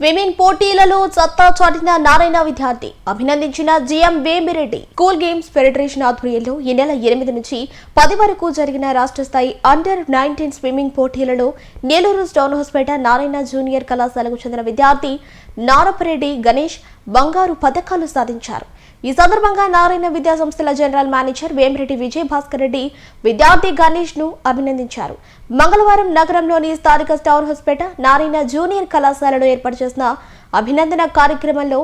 Swimming పోటీలలో సత్తా చాటిన నారాయణ విద్యార్థి. అభినందించిన GM Vemireddy. School games federation ఆధ్వర్యంలో ఈ నెల ఎనిమిది నుంచి పది వరకు జరిగిన రాష్ట్ర స్థాయి అండర్ నైన్టీన్ స్విమ్మింగ్ పోటీలలో నెల్లూరు స్టౌన్ హౌస్పేట నారాయణ జూనియర్ కళాశాలకు చెందిన విద్యార్థి నారపరెడ్డి గణేష్ బంగారు పథకాలు సాధించారు. ఈ సందర్భంగా నారాయణ విద్యా సంస్థల జనరల్ మేనేజర్ వేమిరెడ్డి విజయ్ భాస్కర్ రెడ్డి విద్యార్థి గణేష్ను అభినందించారు. మంగళవారం నగరంలోని స్థానిక స్టౌన్ హాస్పేట నారాయణ జూనియర్ కళాశాలలో ఏర్పాటు చేసిన అభినందన కార్యక్రమంలో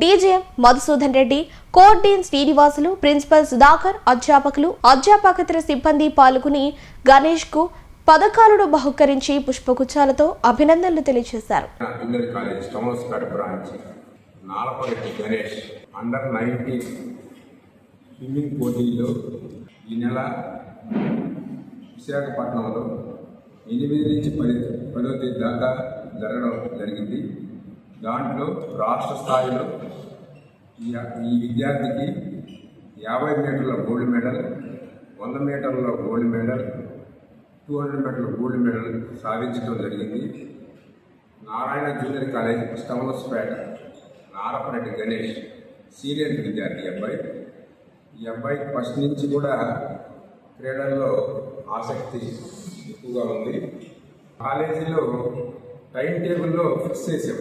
డీజే మధుసూదన్ రెడ్డి కోర్ట్ డీన్ శ్రీనివాసులు ప్రిన్సిపల్ సుధాకర్ అధ్యాపకులు అధ్యాపకేతర సిబ్బంది పాల్గొని గణేష్కు పథకాలను బహుకరించి పుష్పగుచ్చాలతో అభినందనలు తెలియజేశారు. Nalapareddy Ganesh under nineteen swimming పోటీలో ఈ నెల విశాఖపట్నంలో ఎనిమిది నుంచి పది పదో తేదీ దాకా జరగడం జరిగింది. దాంట్లో రాష్ట్ర స్థాయిలో ఈ విద్యార్థికి యాభై మీటర్ల గోల్డ్ మెడల్ వంద మీటర్ల గోల్డ్ మెడల్ టూ హండ్రెడ్ మీటర్ల గోల్డ్ మెడల్ సాధించడం జరిగింది. Narayana junior college Stonehousepet Narapareddy Ganesh senior విద్యార్థి అబ్బాయి ఈ అబ్బాయి ఫస్ట్ నుంచి కూడా క్రీడల్లో ఆసక్తి ఎక్కువగా ఉంది. కాలేజీలో టైం టేబుల్లో ఫిక్స్ చేసాం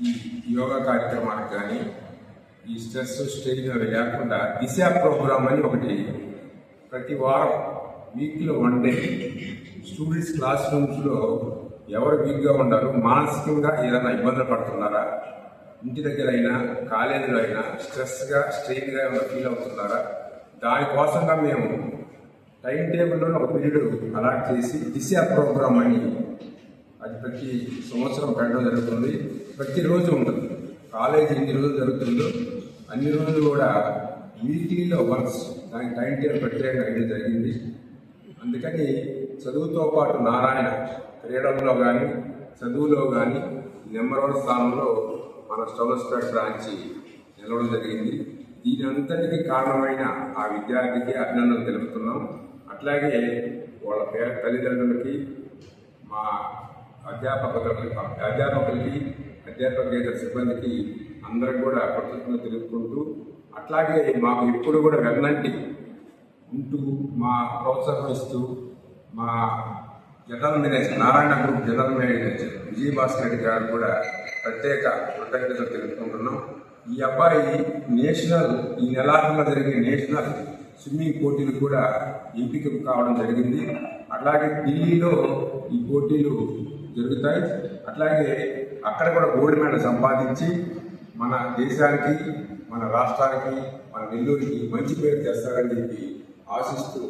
ఈ యోగా కార్యక్రమానికి కానీ ఈ స్ట్రెస్ స్ట్రెయిన్ అవి లేకుండా దిశ ప్రోగ్రామ్ అని ఒకటి ప్రతి వారం వీక్లో వన్ డే స్టూడెంట్స్ క్లాస్ రూమ్స్లో ఎవరు వీక్గా ఉన్నారు మానసికంగా ఏదైనా ఇబ్బందులు పడుతున్నారా ఇంటి దగ్గర అయినా కాలేజీలో అయినా స్ట్రెస్గా స్ట్రెయిన్గా ఏమైనా ఫీల్ అవుతున్నారా? దానికోసంగా మేము టైం టేబుల్లో ఒక పీరియడ్ అలాట్ చేసి దిశ ప్రోగ్రామ్ అని అది ప్రతి సంవత్సరం పెట్టడం జరుగుతుంది. ప్రతిరోజు ఉంటుంది. కాలేజీ ఎన్ని రోజులు జరుగుతుందో అన్ని రోజులు కూడా వీక్లీలో వన్స్ దానికి టైం టేబుల్ ప్రత్యేకంగా వేయడం జరిగింది. అందుకని చదువుతో పాటు నారాయణ క్రీడల్లో కానీ చదువులో కానీ నెంబర్ వన్ స్థానంలో మన స్టోలస్టర్ బ్రాంచి నిలవడం జరిగింది. దీని అంతటికి కారణమైన ఆ విద్యార్థికి అభినందనలు తెలుపుతున్నాం. అట్లాగే వాళ్ళ పేద తల్లిదండ్రులకి మా అధ్యాపకులకి అధ్యాపకులకి అధ్యాపకేతర సిబ్బందికి అందరికి కూడా కృతజ్ఞతలు తెలుపుకుంటూ అట్లాగే మాకు ఎప్పుడు కూడా వెన్నంటి ఉంటూ మా ప్రోత్సాహం ఇస్తూ మా general manager Narayana group general manager Vijayabhaskar Reddy garu కూడా ప్రత్యేక కృతజ్ఞతలు తెలుపుకుంటున్నాం. ఈ అబ్బాయి నేషనల్ ఈ నెలాఖరులో జరిగే నేషనల్ స్విమ్మింగ్ పోటీలు కూడా ఎంపిక కావడం జరిగింది. అట్లాగే ఢిల్లీలో ఈ పోటీలు జరుగుతాయి. అట్లాగే అక్కడ కూడా గోల్డ్ మెడల్ సంపాదించి మన దేశానికి మన రాష్ట్రానికి మన నెల్లూరికి మంచి పేరు తెస్తారని చెప్పి ఆశిస్తూ